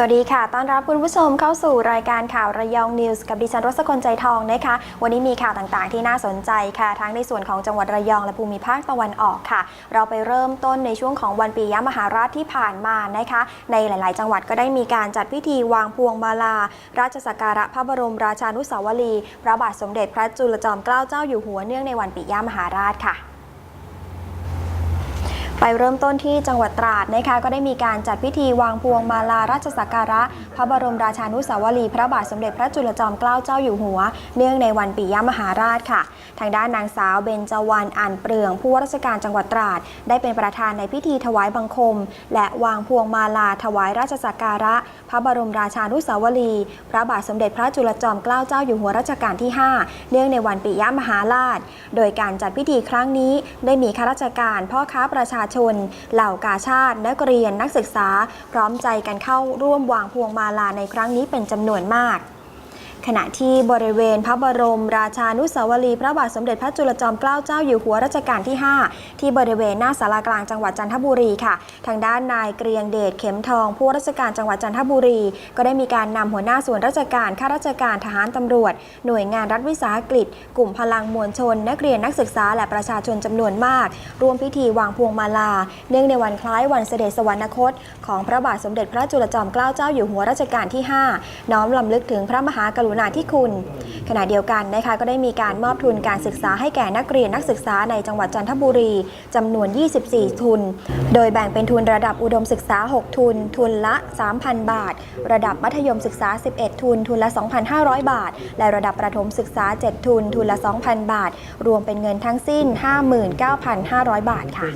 สวัสดีค่ะ ต้อนรับคุณผู้ชมเข้าสู่รายการข่าวระยองนิวส์กับดิฉันรสกลใจทองนะคะ วันนี้มีข่าวต่างๆ ที่น่าสนใจค่ะ ทั้งในส่วนของจังหวัดระยองและภูมิภาคตะวันออกค่ะ เราไปเริ่มต้นในช่วงของวันปียมหาราชที่ผ่านมานะคะ ในหลาย ๆ จังหวัดก็ได้มีการจัดพิธีวางพวงมาลา ราชสักการะพระบรมราชานุสาวรีย์พระบาทสมเด็จพระจุลจอมเกล้าเจ้าอยู่หัวเนื่องในวันปียมหาราชค่ะ ไปเริ่มต้นที่จังหวัดตราดนะคะก็ได้มีการจัดพิธีวางพวงมาลาราชสักการะ ระบรมราชานุสาวรีย์พระบาทสมเด็จพระจุลจอมเกล้าเจ้าอยู่หัว เนื่องในวันปิยมหาราชค่ะ ทางด้านนางสาวเบญจวรรณอ่านเปลืองผู้ว่าราชการจังหวัดตราด ได้เป็นประธานในพิธีถวายบังคม และวางพวงมาลาถวายราชสักการะ พระบรมราชานุสาวรีย์พระบาทสมเด็จพระจุลจอมเกล้าเจ้าอยู่หัวรัชกาลที่ 5 เนื่องในวันปิยมหาราช โดยการจัดพิธีครั้งนี้ได้มีข้าราชการพ่อค้าประชาชน เหล่ากาชาตินักเรียนนักศึกษา พร้อมใจกันเข้าร่วมวางพวงมาลาในครั้งนี้เป็นจำนวนมาก ขณะที่บริเวณพระบรม ราชานุสาวรีย์พระบาทสมเด็จพระจุลจอมเกล้าเจ้าอยู่หัวรัชกาลที่ 5 ที่บริเวณหน้าสารากลางจังหวัดจันทบุรีค่ะ ทางด้านนายเกรียงเดชเข็มทอง ผู้ราชการจังหวัดจันทบุรี ก็ได้มีการนำหัวหน้าส่วนราชการข้าราชการทหารตำรวจ หน่วยงานรัฐวิสาหกิจ กลุ่มพลังมวลชน นักเรียนนักศึกษาและประชาชนจำนวนมากร่วมพิธีวางพวงมาลา เนื่องในวันคล้ายวันเสด็จสวรรคต ของพระบาทสมเด็จพระจุลจอมเกล้าเจ้าอยู่หัวรัชกาลที่ 5 น้อมลำลึกถึงพระมหากรุณาธิคุณ ขณะเดียวกันนะคะก็ได้มีการมอบทุนการศึกษาให้แก่นักเรียนนักศึกษาในจังหวัดจันทบุรีจำนวน 24 ทุน โดยแบ่งเป็นทุนระดับอุดมศึกษา 6 ทุน ทุนละ 3,000 บาท ระดับมัธยมศึกษา 11 ทุน ทุนละ 2,500 บาท และระดับประถมศึกษา 7 ทุน ทุนละ 2,000 บาท รวมเป็นเงินทั้งสิ้น 59,500 บาทค่ะ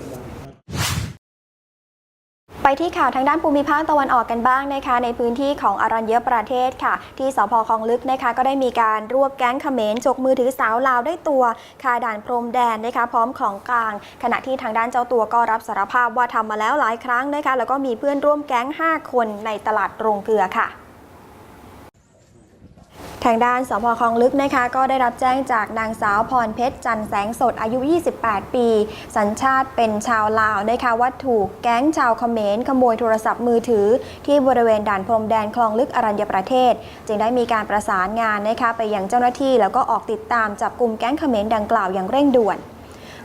ที่ข่าวทางด้านภูมิภาคตะวันออกกันบ้างนะคะในพื้นที่ของอรัญญประเทศค่ะ ที่สพคลองลึกนะคะก็ได้มีการรวบแก๊งเขมรฉกมือถือสาวลาวได้ตัวคาด่านพรมแดนนะคะพร้อมของกลาง ขณะที่ทางด้านเจ้าตัวก็รับสารภาพว่าทำมาแล้วหลายครั้งนะคะแล้วก็มีเพื่อนร่วมแก๊ง 5 คนในตลาดโรงเกลือค่ะ ทางด้านสพคลองลึกนะคะ ก็ได้รับแจ้งจากนางสาวพรเพชรจันแสงสดอายุ 28 ปี สัญชาติเป็นชาวลาวนะคะว่าถูกแก๊งชาวเขมรขโมยโทรศัพท์มือถือ ที่บริเวณด่านพรมแดนคลองลึกอรัญญประเทศ จึงได้มีการประสานงานนะคะไปยังเจ้าหน้าที่แล้วก็ออกติดตามจับกลุ่มแก๊งเขมรดังกล่าวอย่างเร่งด่วน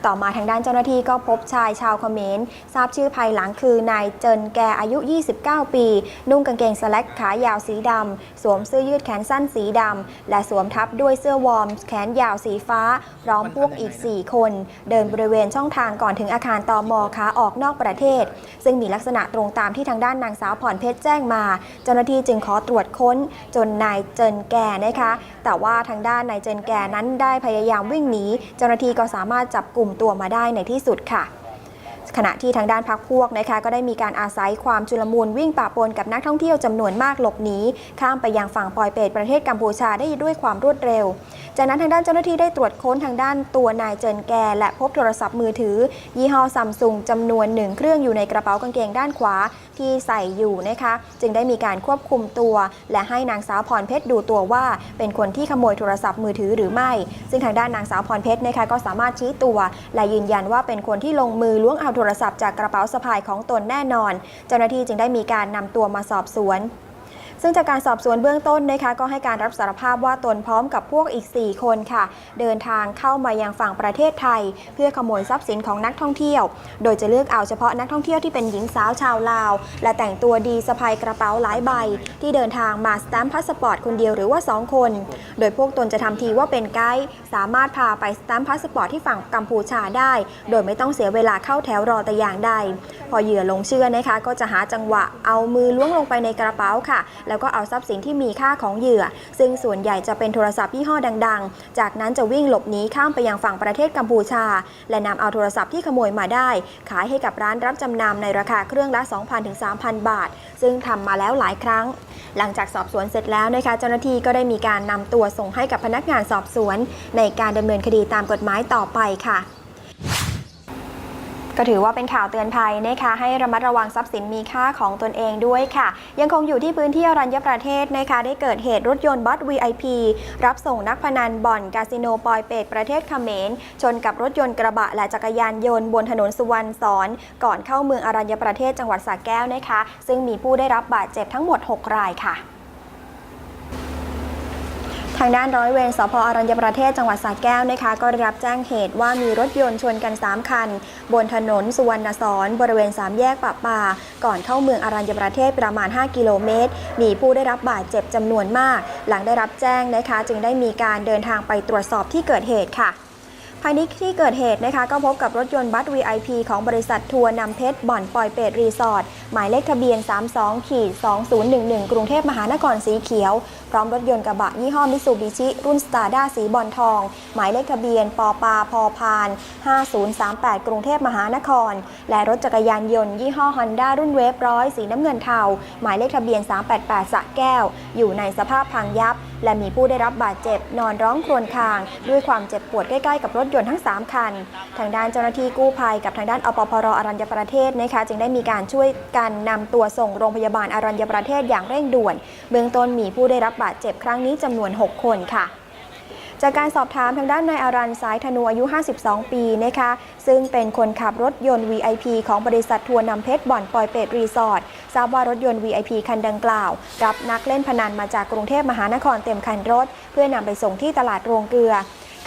ต่อมาทางด้านเจ้าหน้าที่ก็พบชายชาวเขมรทราบชื่อภายหลังคือนายเจินแกอายุ 29 ปี นุ่งกางเกงสแล็กขายาวสีดำ สวมเสื้อยืดแขนสั้นสีดำ และสวมทับด้วยเสื้อวอร์มแขนยาวสีฟ้า พร้อมพวกอีก 4 คน เดินบริเวณช่องทางก่อนถึงอาคารตอมอขาออกนอกประเทศ ซึ่งมีลักษณะตรงตามที่ทางด้านนางสาวผ่อนเพชรแจ้งมา เจ้าหน้าที่จึงขอตรวจค้นจนนายเจินแกนะคะ แต่ว่าทางด้านนายเจินแกนั้นได้พยายามวิ่งหนี เจ้าหน้าที่ก็สามารถจับกลุ่มตัวมาได้ในที่สุดค่ะ ขณะที่ทางด้านพักพวกนะคะก็ได้มีการอาศัยความชุลมุนวิ่งป่าปนกับนักท่องเที่ยวจำนวนมากหลบหนีข้ามไปยังฝั่งปอยเปตประเทศกัมพูชาได้ด้วยความรวดเร็ว จากนั้นทางด้านเจ้าหน้าที่ได้ตรวจค้นทางด้านตัวนายเจินแก และพบโทรศัพท์มือถือ ยี่ห้อซัมซุงจำนวนหนึ่งเครื่องอยู่ในกระเป๋ากางเกงด้านขวาที่ใส่อยู่นะคะ จึงได้มีการควบคุมตัว และให้นางสาวพรเพชรดูตัวว่า เป็นคนที่ขโมยโทรศัพท์มือถือหรือไม่ ซึ่งทางด้านนางสาวพรเพชรนะคะก็สามารถชี้ตัว และยืนยันว่าเป็นคนที่ลงมือล้วงเอาโทรรศัพท์จากกระเป๋าสะพายของตนแน่นอน เจ้าหน้าที่จึงได้มีการนำตัวมาสอบสวน ซึ่งจากการสอบสวนเบื้องต้นนะคะก็ให้การรับสารภาพว่าตนพร้อมกับพวกอีก 4 คนค่ะ เดินทางเข้ามายังฝั่งประเทศไทย เพื่อขโมยทรัพย์สินของนักท่องเที่ยว โดยจะเลือกเอาเฉพาะนักท่องเที่ยวที่เป็นหญิงสาวชาวลาว และแต่งตัวดีสะพายกระเป๋าหลายใบ ที่เดินทางมาสแตมป์พาสปอร์ตคนเดียวหรือว่า 2 คน โดยพวกตนจะทำทีว่าเป็นไกด์สามารถพาไปสแตมป์พาสปอร์ตที่ฝั่งกัมพูชาได้ โดยไม่ต้องเสียเวลาเข้าแถวรอแต่อย่างใด พอเหยื่อหลงเชื่อนะคะก็จะหาจังหวะเอามือล้วงลงไปในกระเป๋าค่ะแล้วก็เอาทรัพย์สินที่มีค่าของเหยื่อ ซึ่งส่วนใหญ่จะเป็นโทรศัพท์ยี่ห้อดัง ๆ จากนั้นจะวิ่งหลบหนีข้ามไปยังฝั่งประเทศกัมพูชา และนำเอาโทรศัพท์ที่ขโมยมาได้ ขายให้กับร้านรับจำนำในราคาเครื่องละ 2,000ถึง3,000 บาท ซึ่งทำมาแล้วหลายครั้ง หลังจากสอบสวนเสร็จแล้วนะคะ เจ้าหน้าที่ก็ได้มีการนำตัวส่งให้กับพนักงานสอบสวน ในการดำเนินคดีตามกฎหมายต่อไปค่ะ ก็ถือว่าเป็นข่าวเตือนภัยนะคะให้ระมัดระวังทรัพย์สินมีค่าของตนเองด้วยค่ะ ยังคงอยู่ที่พื้นที่อรัญญประเทศนะคะได้เกิดเหตุรถยนต์บัส VIP รับส่งนักพนันบ่อนคาสิโนปอยเปตประเทศเขมร ชนกับรถยนต์กระบะและจักรยานยนต์บนถนนสุวรรณสอนก่อนเข้าเมืองอรัญญประเทศจังหวัดสระแก้วนะคะ ซึ่งมีผู้ได้รับบาดเจ็บทั้งหมด 6 รายค่ะ ทางด้านร้อยเวรสพอรัญญประเทศจังหวัดสระแก้วนะคะ ก็ได้รับแจ้งเหตุว่ามีรถยนต์ชนกัน 3 คัน บนถนนสุวรรณสอนบริเวณ 3 แยกปะปาก่อนเข้าเมืองอรัญญประเทศประมาณ 5 กิโลเมตร มีผู้ได้รับบาดเจ็บจำนวนมาก หลังได้รับแจ้งนะคะ จึงได้มีการเดินทางไปตรวจสอบที่เกิดเหตุค่ะภายในที่เกิดเหตุนะคะก็พบกับรถยนต์บัส VIP ของบริษัททัวร์นำเพชรบ่อนปอยเปตรีสอร์ทหมายเลขทะเบียน 32ขีด2011 กรุงเทพมหานครสีเขียว พร้อมรถยนต์กระบะยี่ห้อมิตซูบิชิ รุ่นสตาร์ด้าสีบอลทอง หมายเลขทะเบียนปปาพพาน 5038 กรุงเทพมหานคร และรถจักรยานยนต์ยี่ห้อฮอนด้ารุ่นเวฟร้อยสีน้ำเงินเทา หมายเลขทะเบียน 388 สะแก้ว อยู่ในสภาพพังยับ และมีผู้ได้รับบาดเจ็บนอนร้องครวญคราง ด้วยความเจ็บปวดใกล้ๆกับรถยนต์ทั้ง 3 คัน ทางด้านเจ้าหน้าที่กู้ภัยกับทางด้านอปพรอรัญญประเทศนะคะจึงได้มีการช่วยกันนำตัวส่งโรงพยาบาลอรัญญประเทศอย่างเร่งด่วน เบื้องต้นมีผู้ได้รับบาดเจ็บครั้งนี้จำนวน 6 คนค่ะจากการสอบถามทางด้านนายอารันสายธนูอายุ 52 ปีนะคะ ซึ่งเป็นคนขับรถยนต์ VIP ของบริษัททัวร์นำเพชรบ่อนปอยเปตรีสอร์ททราบว่ารถยนต์ VIP คันดังกล่าว รับนักเล่นพนันมาจากกรุงเทพมหานครเต็มคันรถ เพื่อนำไปส่งที่ตลาดโรงเกลือ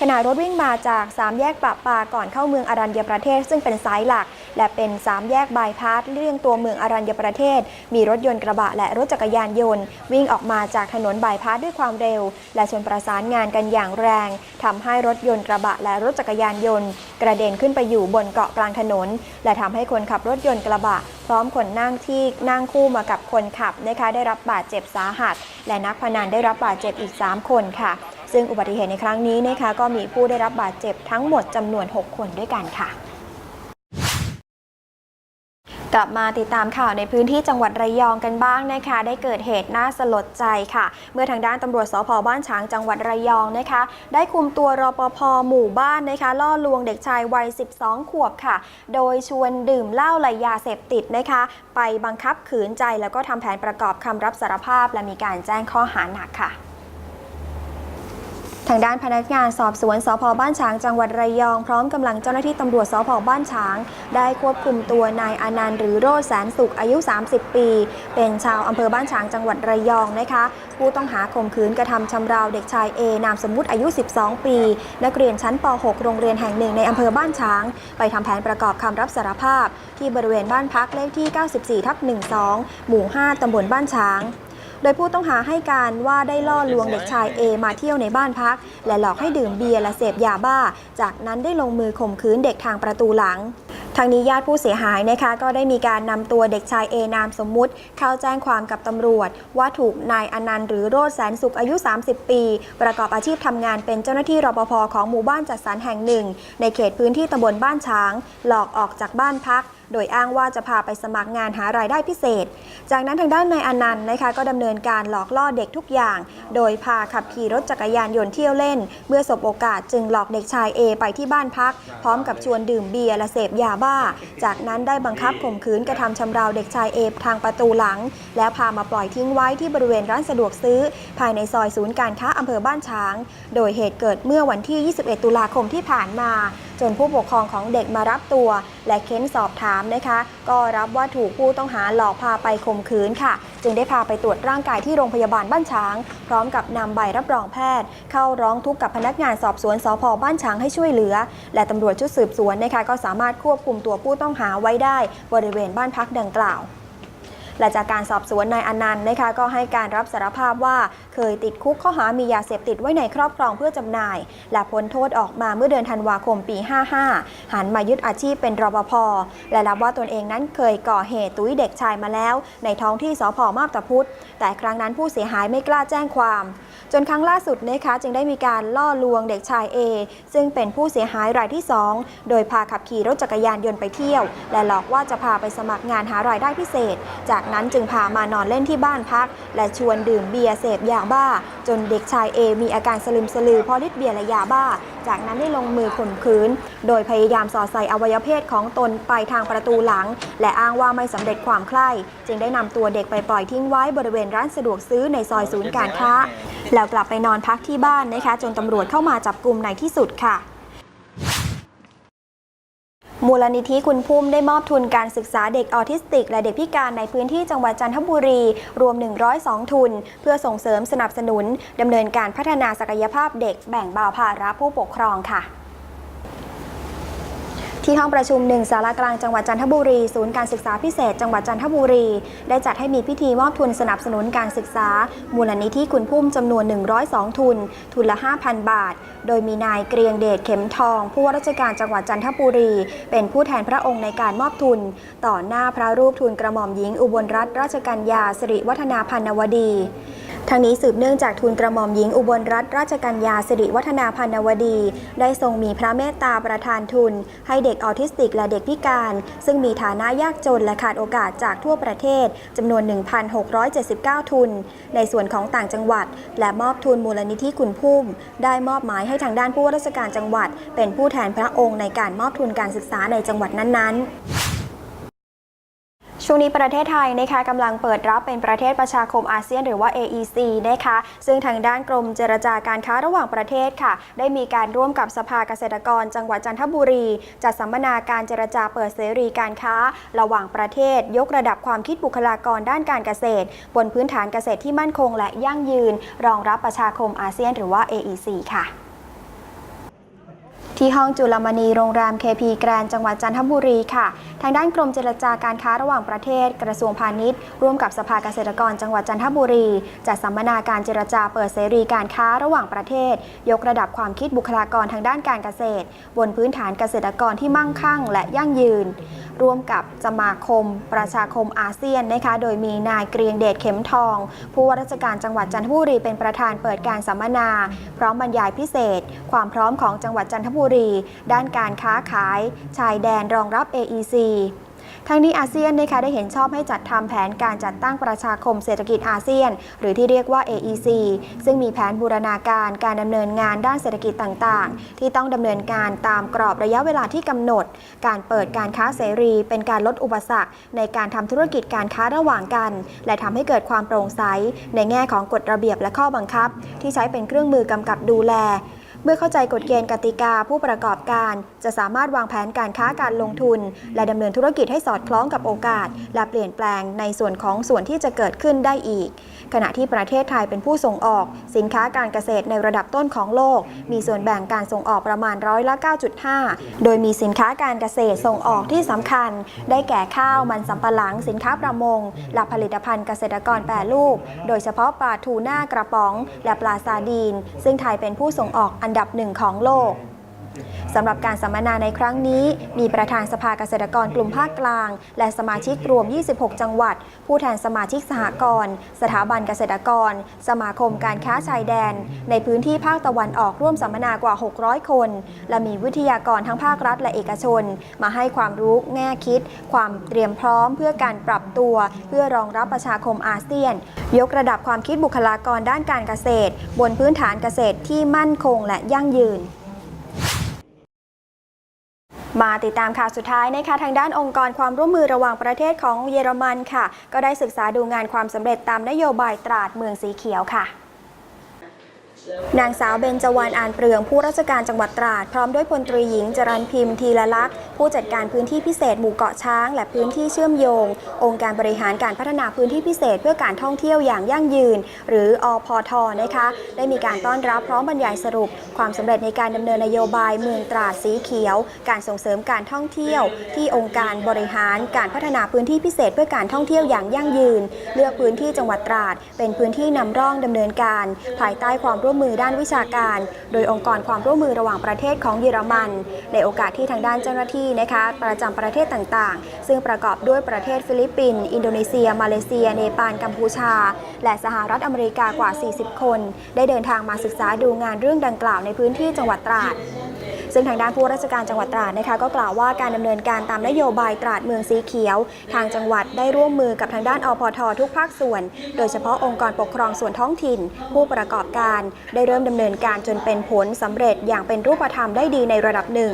ขณะรถวิ่งมาจาก 3 แยกปะปาก่อนเข้าเมืองอรัญญประเทศ ซึ่งเป็นสายหลัก และเป็น 3 แยกบายพาสเลี่ยงตัวเมืองอรัญญประเทศ มีรถยนต์กระบะและรถจักรยานยนต์ วิ่งออกมาจากถนนบายพาสด้วยความเร็ว และชนประสานงานกันอย่างแรงทำให้รถยนต์กระบะและรถจักรยานยนต์ กระเด็นขึ้นไปอยู่บนเกาะกลางถนน และทำให้คนขับรถยนต์กระบะ พร้อมคนนั่งที่นั่งคู่มากับคนขับนะคะได้รับบาดเจ็บสาหัส และนักพนันได้รับบาดเจ็บอีก 3 คนค่ะ ซึ่งอุบัติเหตุในครั้งนี้นะคะก็มีผู้ได้รับบาดเจ็บทั้งหมดจำนวน 6 คนด้วยกันค่ะกลับมาติดตามข่าวในพื้นที่จังหวัดระยองกันบ้างนะคะ ได้เกิดเหตุน่าสลดใจค่ะ เมื่อทางด้านตำรวจสพบ้านฉางจังหวัดระยองนะคะ ได้คุมตัวรปภหมู่บ้านนะคะ ล่อลวงเด็กชายวัย 12 ขวบค่ะ โดยชวนดื่มเหล้าและยาเสพติดนะคะ ไปบังคับขืนใจแล้วก็ทำแผนประกอบคำรับสารภาพ และมีการแจ้งข้อหาหนักค่ะ ทางด้านพนักงานสอบสวนสพบ้านฉางจังหวัดระยอง พร้อมกำลังเจ้าหน้าที่ตำรวจสพบ้านฉาง ได้ควบคุมตัวนายอนันต์หรือโรจน์แสนสุขอายุ 30 ปี เป็นชาวอำเภอบ้านฉางจังหวัดระยองนะคะ ผู้ต้องหาข่มขืนกระทำชำเราเด็กชายเอนามสมมุติอายุ 12 ปี นักเรียนชั้นป .6 โรงเรียนแห่งหนึ่งในอำเภอบ้านฉาง ไปทำแผนประกอบคำรับสารภาพ ที่บริเวณบ้านพักเลขที่ 94ทับ12 หมู่ 5ตำบลบ้านฉาง โดยผู้ต้องหาให้การว่าได้ล่อลวงเด็กชายเอมาเที่ยวในบ้านพัก และหลอกให้ดื่มเบียร์และเสพยาบ้า จากนั้นได้ลงมือข่มขืนเด็กทางประตูหลังทางนี้ญาติผู้เสียหายนะคะก็ได้มีการนำตัวเด็กชายเอนามสมมุติ เข้าแจ้งความกับตำรวจ ว่าถูกนายอนันต์หรือโรดแสนสุขอายุ 30 ปี ประกอบอาชีพทำงานเป็นเจ้าหน้าที่รปภของหมู่บ้านจัดสรรแห่งหนึ่ง ในเขตพื้นที่ตำบลบ้านช้าง หลอกออกจากบ้านพัก โดยอ้างว่าจะพาไปสมัครงานหารายได้พิเศษ จากนั้นทางด้านนายอนันต์นะคะ ก็ดำเนินการหลอกล่อเด็กทุกอย่าง โดยพาขับขี่รถจักรยานยนต์เที่ยวเล่น เมื่อสบโอกาสจึงหลอกเด็กชายเอไปที่บ้านพัก พร้อมกับชวนดื่มเบียร์และเสพยาบ้า จากนั้นได้บังคับข่มขืนกระทำชำเราเด็กชายเอทางประตูหลัง แล้วพามาปล่อยทิ้งไว้ที่บริเวณร้านสะดวกซื้อ ภายในซอยศูนย์การค้าอำเภอบ้านช้าง โดยเหตุเกิดเมื่อวันที่ 21 ตุลาคมที่ผ่านมา จนผู้ปกครองของเด็กมารับตัว และเค้นสอบถามนะคะ ก็รับว่าถูกผู้ต้องหาหลอกพาไปข่มขืนค่ะ จึงได้พาไปตรวจร่างกายที่โรงพยาบาลบ้านช้าง พร้อมกับนำใบรับรองแพทย์ เข้าร้องทุกข์กับพนักงานสอบสวนสพบ้านช้างให้ช่วยเหลือ และตำรวจชุดสืบสวนนะคะก็สามารถควบคุมตัวผู้ต้องหาไว้ได้บริเวณบ้านพักดังกล่าว และจากการสอบสวนนายอนันต์นะคะก็ให้การรับสารภาพว่าเคยติดคุกข้อหามียาเสพติดไว้ในครอบครองเพื่อจำหน่าย และพ้นโทษออกมาเมื่อเดือนธันวาคมปี 55 หันมายึดอาชีพเป็นรปภและรับว่าตนเองนั้นเคยก่อเหตุตุ้ยเด็กชายมาแล้ว ในท้องที่สพมาบตาพุธแต่ครั้งนั้นผู้เสียหายไม่กล้าแจ้งความจนครั้งล่าสุดนะคะจึงได้มีการล่อลวงเด็กชายเอซึ่งเป็นผู้เสียหายรายที่ 2 โดยพาขับขี่รถจักรยานยนต์ไปเที่ยว และหลอกว่าจะพาไปสมัครงานหารายได้พิเศษ จากนั้นจึงพามานอนเล่นที่บ้านพัก และชวนดื่มเบียร์เสพยาบ้า จนเด็กชายเอมีอาการสลึมสลือเพราะฤทธิ์เบียร์และยาบ้า จากนั้นได้ลงมือข่มขืน โดยพยายามสอดใส่อวัยวะเพศของตนไปทางประตูหลัง และอ้างว่าไม่สำเร็จความใคร่จึงได้นำตัวเด็กไปปล่อยทิ้งไว้บริเวณร้านสะดวกซื้อในซอยศูนย์การค้าแล้วกลับไปนอนพักที่บ้านนะคะจนตำรวจเข้ามาจับกลุ่มในที่สุดค่ะ มูลนิธิคุณพุ่มได้มอบทุนการศึกษาเด็กออทิสติก และเด็กพิการในพื้นที่จังหวัดจันทบุรี รวม 102 ทุน เพื่อส่งเสริมสนับสนุนดำเนินการพัฒนาศักยภาพเด็กแบ่งเบาภาระผู้ปกครองค่ะ ที่ห้องประชุมหนึ่งสารากลางจังหวัดจันทบุรี ศูนย์การศึกษาพิเศษ จังหวัดจันทบุรี ได้จัดให้มีพิธีมอบทุนสนับสนุนการศึกษา มูลนิธิคุณพุ่มจำนวน 102 ทุน ทุนละ 5,000 บาท โดยมีนายเกรียงเดชเข็มทอง ผู้ว่าราชการจังหวัดจันทบุรี เป็นผู้แทนพระองค์ในการมอบทุน ต่อหน้าพระรูปทุนกระหม่อมหญิงอุบลรัตนราชกัญญาสิริวัฒนาพันนวดี ทั้งนี้สืบเนื่องจากทูลกระหม่อมหญิงอุบลรัตนราชกัญญาสิริวัฒนาพันนวดี ได้ทรงมีพระเมตตาประทานทุน ให้เด็กออทิสติกและเด็กพิการ ซึ่งมีฐานะยากจนและขาดโอกาสจากทั่วประเทศจำนวน 1,679 ทุน ในส่วนของต่างจังหวัด และมอบทุนมูลนิธิคุณพุ่ม ได้มอบหมายให้ทางด้านผู้ว่าราชการจังหวัด เป็นผู้แทนพระองค์ในการมอบทุนการศึกษาในจังหวัดนั้นๆ ช่วงนี้ประเทศไทยนะคะกำลังเปิดรับเป็นประเทศประชาคมอาเซียนหรือว่า AEC นะคะซึ่งทางด้านกรมเจรจาการค้าระหว่างประเทศค่ะ ได้มีการร่วมกับสภาเกษตรกร จังหวัดจันทบุรี จัดสัมมนาการเจรจาเปิดเสรีการค้า ระหว่างประเทศ ยกระดับความคิดบุคลากรด้านการเกษตร บนพื้นฐานเกษตรที่มั่นคง และยั่งยืน รองรับประชาคมอาเซียนหรือว่า AEC ค่ะ ที่ห้องจุลมณีโรงแรม KP แกรนด์จังหวัดจันทบุรีค่ะ ทางด้านกรมเจรจาการค้าระหว่างประเทศ กระทรวงพาณิชย์ ร่วมกับสภาเกษตรกรจังหวัดจันทบุรี จัดสัมมนาการเจรจาเปิดเสรีการค้าระหว่างประเทศ ยกระดับความคิดบุคลากรทางด้านการเกษตร บนพื้นฐานเกษตรกรที่มั่งคั่ง และยั่งยืน ร่วมกับสมาคม ประชาคมอาเซียนนะคะ โดยมีนายเกรียงเดชเข็มทอง ผู้ว่าราชการจังหวัดจันทบุรีเป็นประธานเปิดการสัมมนา พร้อมบรรยายพิเศษ ความพร้อมของจังหวัดจันทบุรีด้านการค้าขาย ชายแดนรองรับ AEC ทั้งนี้อาเซียนนะคะได้เห็นชอบให้จัดทำแผนการจัดตั้งประชาคมเศรษฐกิจอาเซียน หรือที่เรียกว่า AEC ซึ่งมีแผนบูรณาการการดำเนินงานด้านเศรษฐกิจต่างๆ ที่ต้องดำเนินการตามกรอบระยะเวลาที่กำหนด การเปิดการค้าเสรี เป็นการลดอุปสรรค ในการทำธุรกิจการค้าระหว่างกัน และทำให้เกิดความโปร่งใสในแง่ของกฎระเบียบและข้อบังคับ ที่ใช้เป็นเครื่องมือกำกับดูแล เมื่อเข้าใจกฎเกณฑ์กติกาผู้ประกอบการ จะสามารถวางแผนการค้าการลงทุน และดำเนินธุรกิจให้สอดคล้องกับโอกาส และเปลี่ยนแปลงในส่วนของส่วนที่จะเกิดขึ้นได้อีก ขณะที่ประเทศไทยเป็นผู้ส่งออก สินค้าการเกษตรในระดับต้นของโลก มีส่วนแบ่งการส่งออกประมาณร้อยละ 9.5 โดยมีสินค้าการเกษตรส่งออกที่สำคัญ ได้แก่ข้าวมันสำปะหลังสินค้าประมง และผลิตภัณฑ์เกษตรกรแปรรูป โดยเฉพาะปลาทูน่ากระป๋อง และปลาซาดีน ซึ่งไทยเป็นผู้ส่งออกอันันดับหนึ่งของโลก สำหรับการสัมมนาในครั้งนี้ มีประธานสภาเกษตรกรกลุ่มภาคกลาง และสมาชิกรวม 26 จังหวัด ผู้แทนสมาชิกสหกรณ์สถาบันเกษตรกร สมาคมการค้าชายแดน ในพื้นที่ภาคตะวันออกร่วมสัมมนากว่า 600 คน และมีวิทยากรทั้งภาครัฐและเอกชน มาให้ความรู้แง่คิด ความเตรียมพร้อม เพื่อการปรับตัว เพื่อรองรับประชาคมอาเซียน ยกระดับความคิดบุคลากรด้านการเกษตร บนพื้นฐานเกษตรที่มั่นคงและยั่งยืน มาติดตามข่าวสุดท้ายนะคะทางด้านองค์กรความร่วมมือระหว่างประเทศของเยอรมันค่ะ ก็ได้ศึกษาดูงานความสำเร็จตามนโยบายตราดเมืองสีเขียวค่ะ นางสาวเบญจวรรณอานเปลืองผู้ราชการจังหวัดตราด พร้อมด้วยพลตรีหญิงจรันพิมพ์ทีละลักษ์ผู้จัดการพื้นที่พิเศษหมู่เกาะช้าง และพื้นที่เชื่อมโยง องค์การบริหารการพัฒนาพื้นที่พิเศษเพื่อการท่องเที่ยวอย่างยั่งยืน หรืออพทนะคะ ได้มีการต้อนรับพร้อมบรรยายสรุป ความสำเร็จในการดำเนินนโยบายเมืองตราดสีเขียว การส่งเสริมการท่องเที่ยว ที่องค์การบริหารการพัฒนาพื้นที่พิเศษเพื่อการท่องเที่ยวอย่างยั่งยืน เลือกพื้นที่จังหวัดตราด เป็นพื้นที่นำร่องดำเนินการ ภายใต้ความร่ววมมือด้านวิชาการ โดยองค์กรความร่วมมือระหว่างประเทศของเยอรมัน ในโอกาสที่ทางด้านเจ้าหน้าที่นะคะประจำประเทศต่างๆ ซึ่งประกอบด้วยประเทศฟิลิปปินส์อินโดนีเซีย มาเลเซีย เนปาลกัมพูชา และสหรัฐอเมริกากว่า 40 คน ได้เดินทางมาศึกษาดูงานเรื่องดังกล่าวในพื้นที่จังหวัดตราด ซึ่งทางด้านผู้ราชการจังหวัดตราดนะคะก็กล่าวว่าการดำเนินการตามนโยบายตราดเมืองสีเขียว ทางจังหวัดได้ร่วมมือกับทางด้านอพททุกภาคส่วน โดยเฉพาะองค์กรปกครองส่วนท้องถิ่น ผู้ประกอบการ ได้เริ่มดำเนินการจนเป็นผลสำเร็จอย่างเป็นรูปธรรมได้ดีในระดับหนึ่ง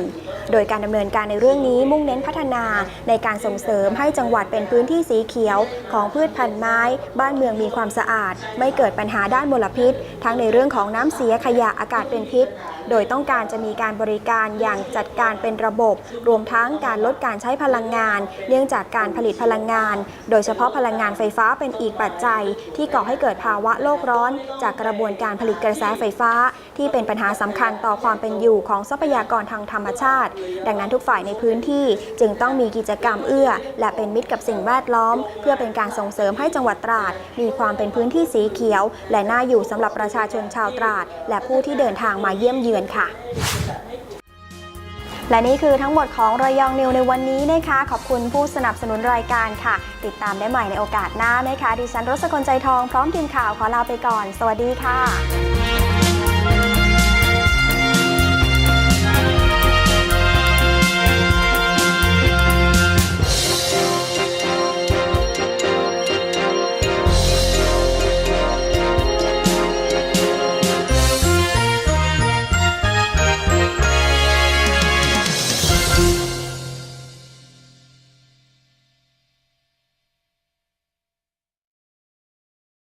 โดยการดำเนินการในเรื่องนี้มุ่งเน้นพัฒนาในการส่งเสริมให้จังหวัดเป็นพื้นที่สีเขียว ของพืชพันธุ์ไม้ บ้านเมืองมีความสะอาด ไม่เกิดปัญหาด้านมลพิษ ทั้งในเรื่องของน้ำเสียขยะอากาศเป็นพิษ โดยต้องการจะมีการบริการอย่างจัดการเป็นระบบ รวมทั้งการลดการใช้พลังงาน เนื่องจากการผลิตพลังงาน โดยเฉพาะพลังงานไฟฟ้าเป็นอีกปัจจัย ที่ก่อให้เกิดภาวะโลกร้อน จากกระบวนการผลิตกระแสไฟฟ้า ที่เป็นปัญหาสำคัญต่อความเป็นอยู่ของทรัพยากรทางธรรมชาติ ดังนั้นทุกฝ่ายในพื้นที่จึงต้องมีกิจกรรมเอื้อ และเป็นมิตรกับสิ่งแวดล้อม เพื่อเป็นการส่งเสริมให้จังหวัดตราด มีความเป็นพื้นที่สีเขียว และน่าอยู่สำหรับประชาชนชาวตราด และผู้ที่เดินทางมาเยี่ยมเยือนอนค่ะ และนี่คือทั้งหมดของระยองนิวในวันนี้นะคะ ขอบคุณผู้สนับสนุนรายการค่ะ ติดตามได้ใหม่ในโอกาสหน้านะคะ ดิฉันรสกลใจทองพร้อมทีมข่าวขอลาไปก่อน สวัสดีค่ะ